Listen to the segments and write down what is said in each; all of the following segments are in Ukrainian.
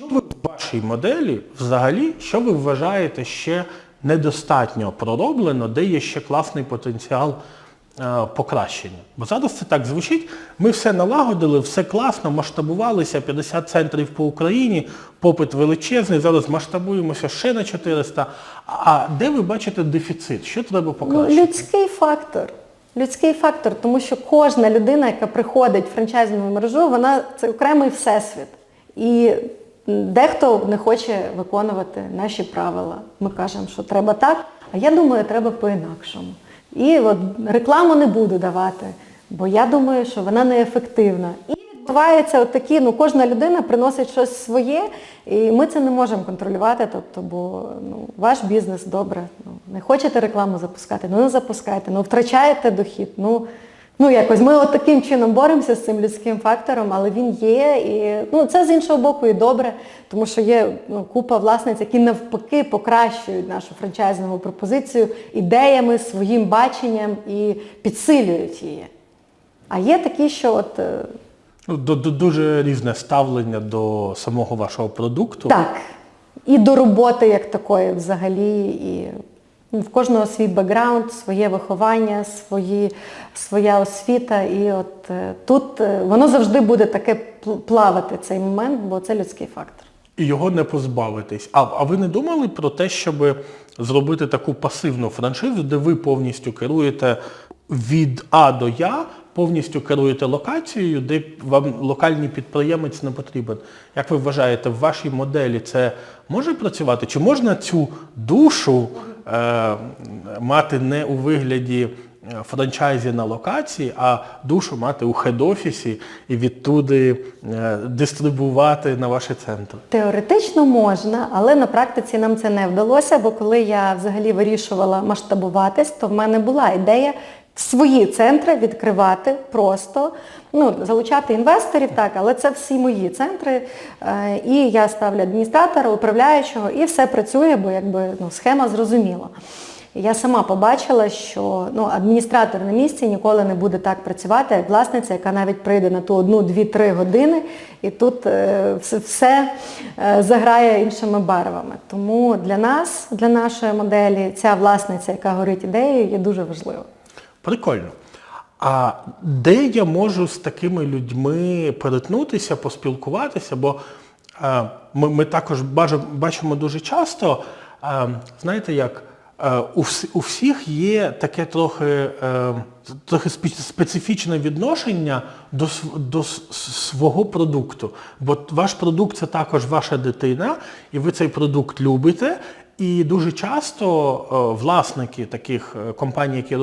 Що ви в вашій моделі взагалі, що ви вважаєте ще недостатньо пророблено, де є ще класний потенціал е, покращення? Бо зараз це так звучить, ми все налагодили, все класно, масштабувалися, 50 центрів по Україні, попит величезний, зараз масштабуємося ще на 400. А де ви бачите дефіцит? Що треба Ну, людський фактор. Людський фактор, тому що кожна людина, яка приходить в франчайзингову мережу, вона це окремий всесвіт. І дехто не хоче виконувати наші правила. Ми кажемо, що треба так, а я думаю, треба по-інакшому. І от рекламу не буду давати, бо я думаю, що вона неефективна. І відбуваються от такі, ну кожна людина приносить щось своє, і ми це не можемо контролювати. Тобто, бо ну, ваш бізнес добре. Ну, не хочете рекламу запускати, ну не запускайте, ну втрачаєте дохід. Ну, ну якось ми от таким чином боремося з цим людським фактором, але він є. І ну, це з іншого боку і добре, тому що є ну, купа власниць, які навпаки покращують нашу франчайзингову пропозицію ідеями, своїм баченням і підсилюють її. А є такі, що от е, Ну, Дуже різне ставлення до самого вашого продукту. Так. І до роботи як такої взагалі. І в кожного свій бекграунд, своє виховання, свої, своя освіта. І от е, тут е, воно завжди буде таке плавати цей момент, бо це людський фактор. І його не позбавитись. А, а ви не думали про те, щоб зробити таку пасивну франшизу, де ви повністю керуєте від А до Я, повністю керуєте локацією, де вам локальний підприємець не потрібен. Як ви вважаєте, в вашій моделі це може працювати? Чи можна цю душу мати не у вигляді е, франчайзі на локації, а душу мати у хед-офісі і відтуди е, дистрибувати на ваші центри. Теоретично можна, але на практиці нам це не вдалося, бо коли я взагалі вирішувала масштабуватись, то в мене була ідея свої центри відкривати просто, ну, залучати інвесторів, так, але це всі мої центри. Е, І я ставлю адміністратора, управляючого, і все працює, бо якби ну, схема зрозуміла. Я сама побачила, що ну, адміністратор на місці ніколи не буде так працювати, як власниця, яка навіть прийде на ту одну, дві, три години, і тут е, все е, заграє іншими барвами. Тому для нас, для нашої моделі, ця власниця, яка горить ідеєю, є дуже важливою. Прикольно. А де я можу з такими людьми перетнутися, поспілкуватися? Бо е, ми, ми також бачимо дуже часто, е, знаєте як, е, у, вс- у всіх є таке трохи, е, трохи специфічне відношення до, до свого продукту. Бо ваш продукт це також ваша дитина, і ви цей продукт любите. І дуже часто е, власники таких е, компаній, які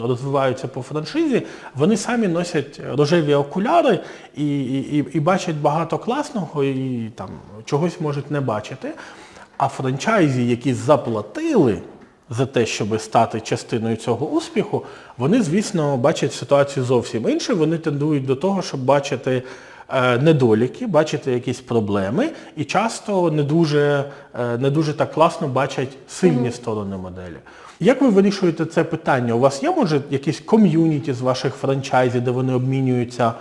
розвиваються по франшизі, вони самі носять рожеві окуляри і, і, і- бачать багато класного і там чогось можуть не бачити. А франчайзі, які заплатили за те, щоб стати частиною цього успіху, вони, звісно, бачать ситуацію зовсім іншу. Вони тендують до того, щоб бачити недоліки, бачити якісь проблеми і часто не дуже, е, не дуже так класно бачать сильні сторони моделі. Як ви вирішуєте це питання? У вас є, може, якісь ком'юніті з ваших франчайзів, де вони обмінюються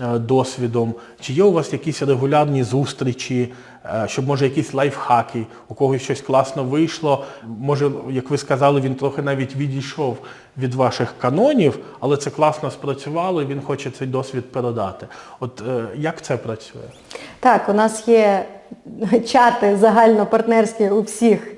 е, досвідом? Чи є у вас якісь регулярні зустрічі, е, щоб може якісь лайфхаки, у когось щось класно вийшло? Може, як ви сказали, він трохи навіть відійшов від ваших канонів, але це класно спрацювало і він хоче цей досвід передати. От е, як це працює? Так, у нас є чати загальнопартнерські у всіх е,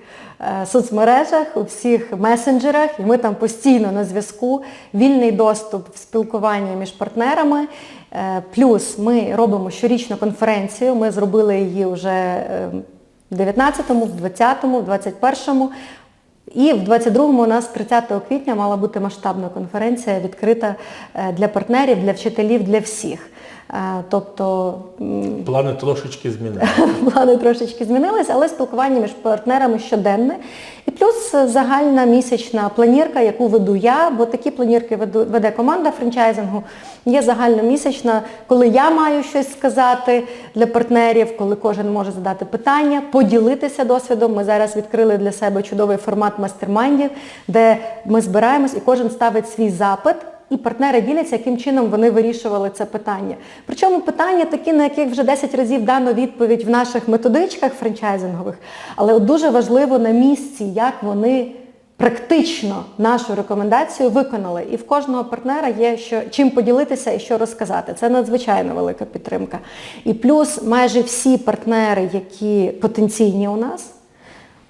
соцмережах, у всіх месенджерах, і ми там постійно на зв'язку, вільний доступ в спілкування між партнерами. Е, Плюс ми робимо щорічну конференцію, ми зробили її вже е, в 19-му, в 20-му, в 21-му. І в 22-му у нас 30 квітня мала бути масштабна конференція відкрита е, для партнерів, для вчителів, для всіх. Е, Тобто Плани трошечки змінили. плани трошечки змінились, але спілкування між партнерами щоденне. І плюс е, загальна місячна планірка, яку веду я, бо такі планірки веде команда франчайзингу. Є загальномісячна, коли я маю щось сказати для партнерів, коли кожен може задати питання, поділитися досвідом. Ми зараз відкрили для себе чудовий формат мастермайндів, де ми збираємось і кожен ставить свій запит і партнери діляться, яким чином вони вирішували це питання. Причому питання такі, на яких вже 10 разів дано відповідь в наших методичках франчайзингових, але дуже важливо на місці, як вони практично нашу рекомендацію виконали. І в кожного партнера є що, чим поділитися і що розказати. Це надзвичайно велика підтримка. І плюс майже всі партнери, які потенційні у нас,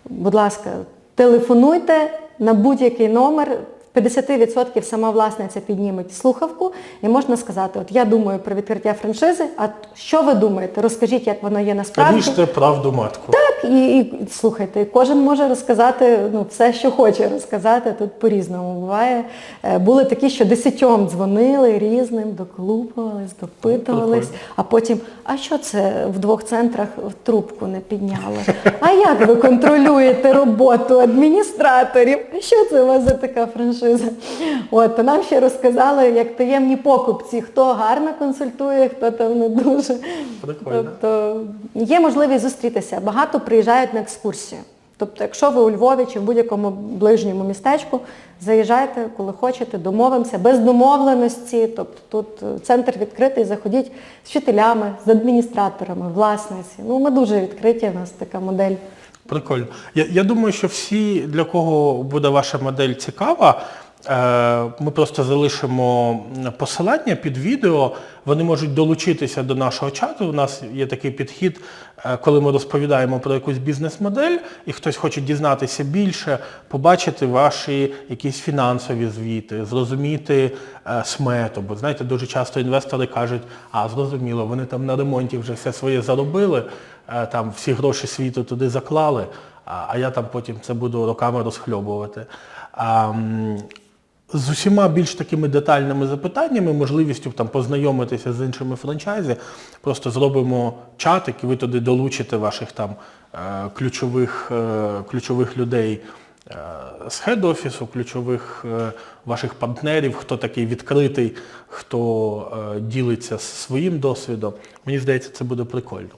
будь ласка, телефонуйте на будь-який номер. В 50% сама власниця підніме слухавку і можна сказати, от я думаю про відкриття франшизи, а що ви думаєте? Розкажіть, як воно є насправді. Ріжте правду матку. Так, і, і слухайте, кожен може розказати ну, все, що хоче розказати. Тут по-різному буває. Е, Були такі, що десятьом дзвонили різним, доколупувались, допитувались, а потім, а що це в двох центрах в трубку не підняли? А як ви контролюєте роботу адміністраторів? Що це у вас за така франшиза? От, то нам ще розказали, як таємні покупці, хто гарно консультує, хто там не дуже. Прикольно. Тобто є можливість зустрітися. Багато приїжджають на екскурсію. Тобто, якщо ви у Львові чи в будь-якому ближньому містечку, заїжджайте, коли хочете, домовимося, без домовленості. Тобто тут е, центр відкритий, заходіть з вчителями, з адміністраторами, власниці. Ну, ми дуже відкриті, у нас така модель. Прикольно. Я, я думаю, що всі, для кого буде ваша модель цікава, е, ми просто залишимо посилання під відео. Вони можуть долучитися до нашого чату. У нас є такий підхід, е, коли ми розповідаємо про якусь бізнес-модель, і хтось хоче дізнатися більше, побачити ваші якісь фінансові звіти, зрозуміти е, смету. Бо знаєте, дуже часто інвестори кажуть, а зрозуміло, вони там на ремонті вже все своє заробили, там всі гроші світу туди заклали, а я там потім це буду роками розхльобувати. З усіма більш такими детальними запитаннями, можливістю там познайомитися з іншими франчайзі, просто зробимо чатик, і ви туди долучите ваших там е, ключових, е, ключових людей е, з хед-офісу, ключових е, ваших партнерів, хто такий відкритий, хто е, ділиться своїм досвідом. Мені здається, це буде прикольно.